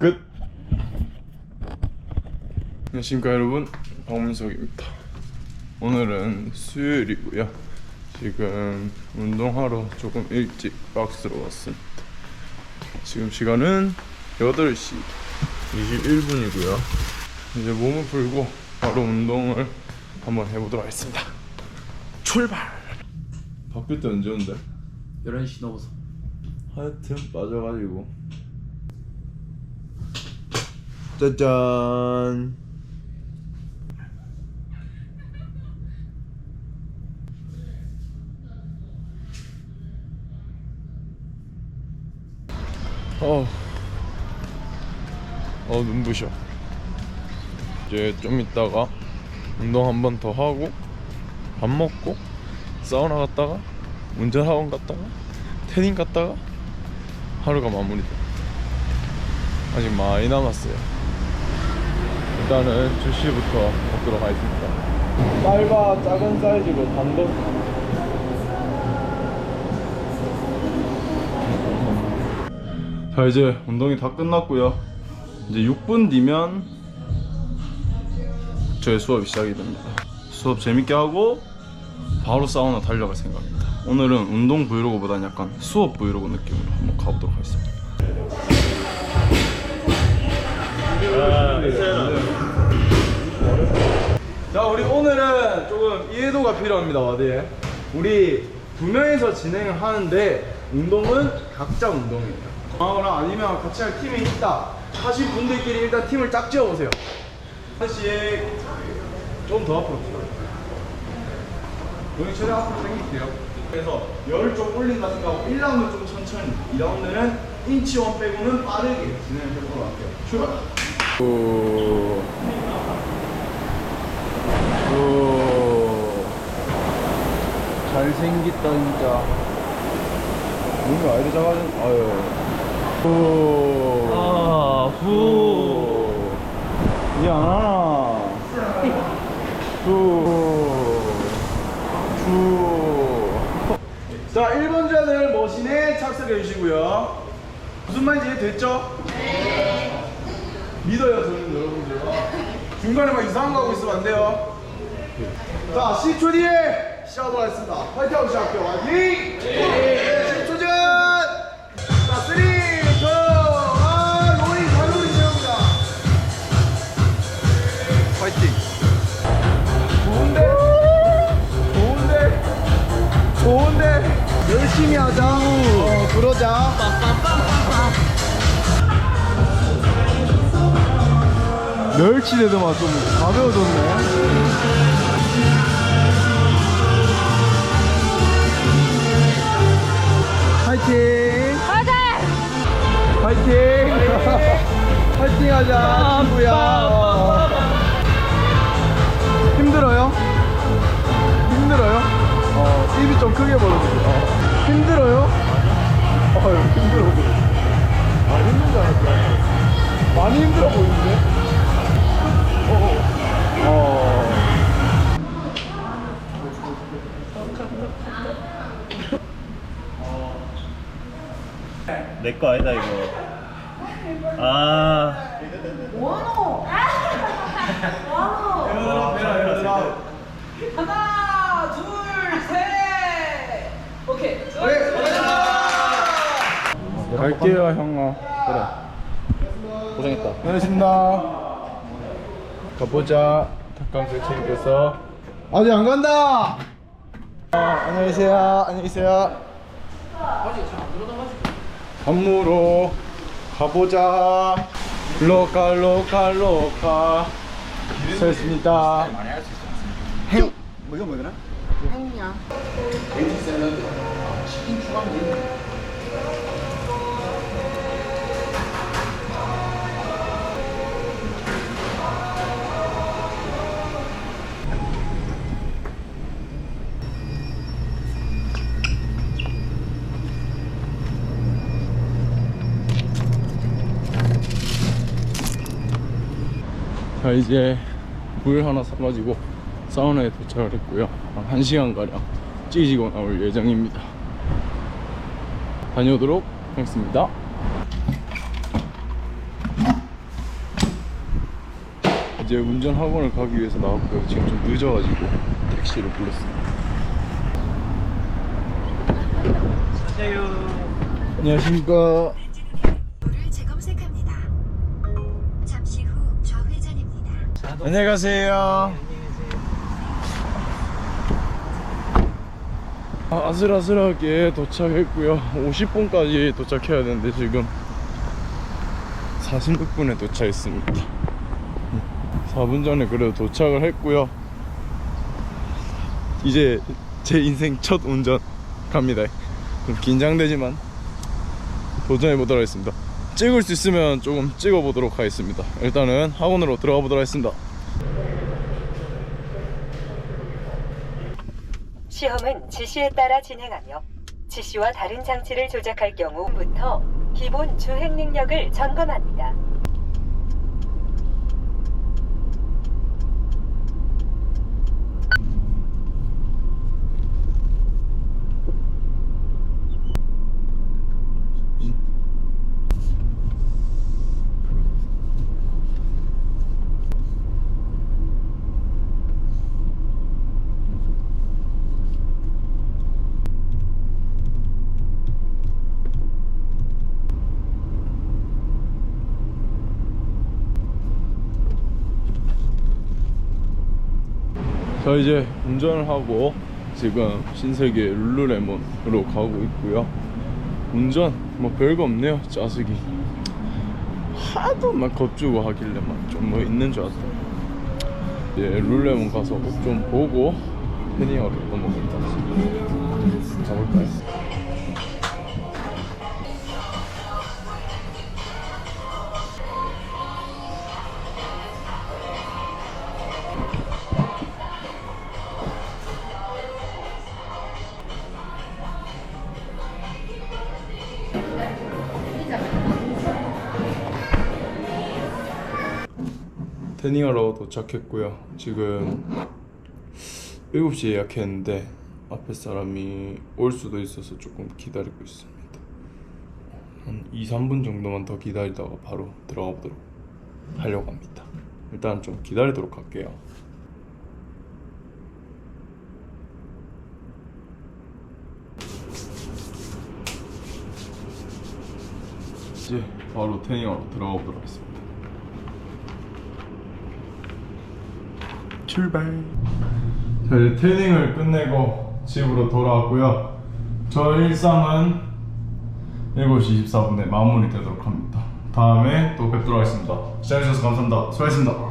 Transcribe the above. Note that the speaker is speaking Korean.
끝. 안녕하십니까 여러분 박문석입니다. 오늘은 수요일이고요. 지금 운동하러 조금 일찍 박스로 왔습니다. 지금 시간은 8시 21분이고요. 이제 몸을 풀고 바로 운동을 한번 해보도록 하겠습니다. 출발! 바뀔 때 언제 온대? 11시 넘어서 하여튼 빠져가지고 짜잔 어, 어 눈부셔. 이제 좀 있다가 운동 한 번 더 하고 밥 먹고 사우나 갔다가 운전 학원 갔다가 태닝 갔다가 하루가 마무리돼. 아직 많이 남았어요. 일단은 주시부터 먹도록 하겠습니다. 쌀과 작은 사이즈로 단돈. 자 이제 운동이 다 끝났고요. 이제 6분 뒤면 저의 수업이 시작이 됩니다. 수업 재밌게 하고 바로 사우나 달려갈 생각입니다. 오늘은 운동 브이로그보다는 약간 수업 브이로그 느낌으로 한번 가보도록 하겠습니다. 자, 우리 오늘은 조금 이해도가 필요합니다, 와드에. 우리 두 명이서 진행을 하는데 운동은 각자 운동이에요. 아거나 아니면 같이 할 팀이 있다 하신 분들끼리 일단 팀을 짝 지어보세요. 하나씩 좀 더 앞으로. 여기 최대한 앞으로 당길게요. 그래서 열을 좀 올린다 생각하고 1라운드 좀 천천히 2라운드는 인치원 빼고는 빠르게 진행을 해보도록 할게요. 출발! 오. 오. 잘생겼다 진짜 뭔가 아이들 작아진 아유 오. 아, 후. 이제 안 하나 후. 후. 자 1번자들 머신에 착석해 주시고요 무슨 말인지 이해됐죠? 네 믿어요 저는 여러분들 중간에 막 이상한 거 하고 있으면 안 돼요 자 10초 뒤에 시작하도록 하겠습니다. 화이팅 시작할게요. 화이팅! 10초 전! 자, 3, 2, 1, 로이 칼로리 채웁니다. 화이팅! 좋은데? 좋은데? 좋은데? 열심히 하자. 어 그러자. 멸치 되더만 좀 가벼워졌네 파이팅 파이팅 파이팅 하자 친구야 어. 힘들어요? 힘들어요? 어 입이 좀 크게 벌어지죠 어. 힘들어요? 어휴 힘들어 보여 아 힘든 줄 알았어 많이 힘들어 보이는데? 내 거 아니다, 이거. 아. 원호! 원호! 하나, 둘, 셋! 오케이. 갈게요 형아 그래 고생했다. 고생했습니다 가보자 닭강정 챙겨서 아직 안 간다 아, 안녕히 계세요 안녕히 계세요 안무로 가보자. 로카 로카 로카. 서있습니다. 행. 뭐 이거 뭐더라? 행이야. 자 이제 물 하나 사가지고 사우나에 도착을 했고요 한 1시간가량 찌지고 나올 예정입니다 다녀오도록 하겠습니다 이제 운전 학원을 가기 위해서 나왔고요. 지금 좀 늦어가지고 택시를 불렀습니다. 안녕하십니까. 안녕히 가세요. 아, 아슬아슬하게 도착했고요. 50분까지 도착해야 되는데 지금 46분에 도착했습니다. 4분 전에 그래도 도착을 했고요. 이제 제 인생 첫 운전 갑니다. 좀 긴장되지만 도전해 보도록 하겠습니다. 찍을 수 있으면 조금 찍어 보도록 하겠습니다. 일단은 학원으로 들어가 보도록 하겠습니다. 시험은 지시에 따라 진행하며 지시와 다른 장치를 조작할 경우부터 기본 주행 능력을 점검합니다. 자 이제 운전을 하고 지금 신세계 룰루레몬으로 가고 있고요. 운전 뭐 별거 없네요. 짜식이 하도 막 겁주고 하길래 막 좀 뭐 있는 줄 알았다. 이제 룰루레몬 가서 옷 좀 보고 패닝하러 넘어갑니다. 가볼까요? 태닝하러 도착했고요. 지금 7시에 예약했는데 앞에 사람이 올 수도 있어서 조금 기다리고 있습니다. 한 2, 3분 정도만 더 기다리다가 바로 들어가 보도록 하려고 합니다. 일단 좀 기다리도록 할게요. 이제 바로 태닝하러 들어가 보도록 하겠습니다. 출발. 자 이제 태닝을 끝내고 집으로 돌아왔고요. 저 일상은 7시 24분에 마무리되도록 합니다. 다음에 또 뵙도록 하겠습니다. 시청해주셔서 감사합니다. 수고하셨습니다.